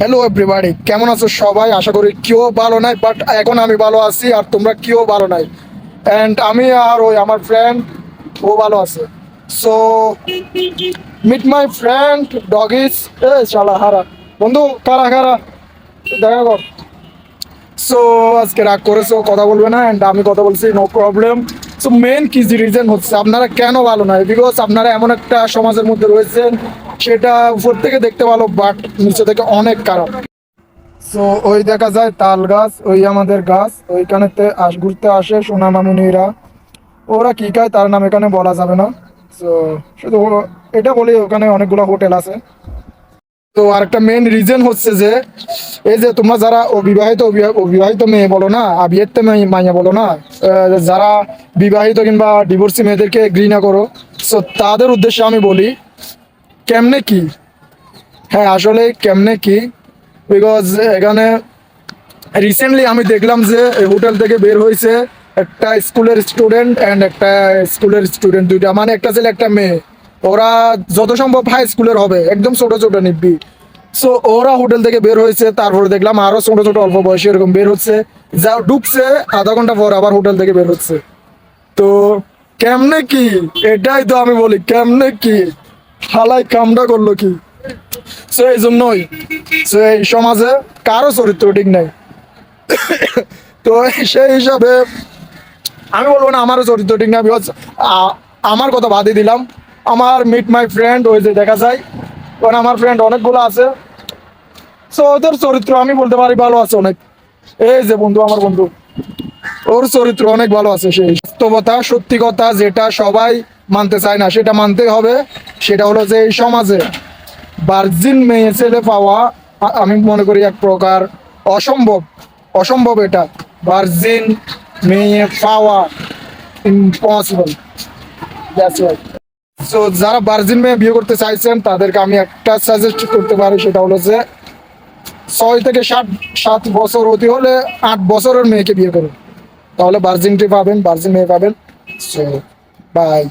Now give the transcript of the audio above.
Hello everybody কেমন আছো সবাই? আশা করি কেউ ভালো নাই বাট এখন আমি ভালো আছি, আর তোমরা কেউ ভালো নাই। অ্যান্ড আমি আর ওই আমার ফ্রেন্ড ও ভালো আছে। So meet my friend doggies এ, শালা, হারা। বন্ধু, কারা কারা? দেখা কর। সো আজকে রাগ করেছ, কথা বলবে না অ্যান্ড আমি কথা বলছি নো প্রবলেম সো মেন কি রিজন হচ্ছে, আপনারা কেন ভালো নয় বিকজ আপনারা এমন একটা সমাজের মধ্যে রয়েছেন সেটা উপর থেকে দেখতে ভালো বাট নিচে থেকে অনেক খারাপ। সো ওই দেখা যায় তাল গাছ, ওই আমাদের গাছ, ওইখানেতে ঘুরতে আসে সোনা মামুনিরা। ওরা কি খায় তার নাম এখানে বলা যাবে না। সো শুধু এটা বলি, ওখানে অনেকগুলো হোটেল আছে। তো আরেকটা মেন রিজন হচ্ছে যে, এই যে তোমরা যারা অবিবাহিত, অবি- অবিবাহিত মেয়ে বলো না আবিয়েতে মেয়ে, মাইয়া বলো না যারা বিবাহিত কিংবা ডিভোর্সি মেয়েদেরকে ঘৃণা করো সো তাদের উদ্দেশ্যে আমি বলি কেমনে কি? হ্যাঁ আসলে কেমনে কি? বিকজ এখানে রিসেন্টলি আমি দেখলাম যে হোটেল থেকে বের হয়েছে একটা স্কুলের স্টুডেন্ট অ্যান্ড একটা স্কুলের স্টুডেন্ট দুইটা। মানে একটা ছেলে, একটা মেয়ে। ওরা যত সম্ভব হাই স্কুলের হবে, একদম ছোট ছোট নিবি সো ওরা হোটেল থেকে বের হয়েছে, তারপরে দেখলাম আরও ছোট ছোট, অল্প বয়সে এরকম বের হচ্ছে। যা ঢুকছে, আধা ঘণ্টা পর আবার হোটেল থেকে বের হচ্ছে। তো, কেমনে কি? এটাই তো আমি বলি, কেমনে কি? হালাই কামটা করল কি? সো এই জন্যই, সো এই সমাজে কারও চরিত্র ঠিক নাই। তো সেই হিসাবে আমি বলব না আমারও চরিত্র ঠিক না বিকজ আমার কথা বাদই দিলাম। আমার মিট মাই ফ্রেন্ড ওই যে দেখা যায়, কারণ আমার ফ্রেন্ড অনেকগুলো আছে। সো ওদের চরিত্র আমি বলতে পারি ভালো আছে অনেক। এই যে বন্ধু, আমার বন্ধু, ওর চরিত্র অনেক ভালো আছে সেই বাস্তবতা, সত্যি কথা যেটা সবাই মানতে চায় না, সেটা মানতেই হবে। সেটা হলো যে এই সমাজে ভার্জিন মেয়ে ছেলে পাওয়া আমি মনে করি এক প্রকার অসম্ভব অসম্ভব এটা। ভার্জিন মেয়ে পাওয়া ইম্পসিবল দ্যাটস রাইট সো যারা ভার্জিন মেয়ে বিয়ে করতে চাইছেন, তাদেরকে আমি একটা সাজেস্ট করতে পারি, সেটা হলো যে ছয় থেকে সাত সাত বছর অতি হলে আট বছরের মেয়েকে বিয়ে করুন। তাহলে ভার্জিনটি পাবেন ভার্জিন মেয়ে পাবেন। So by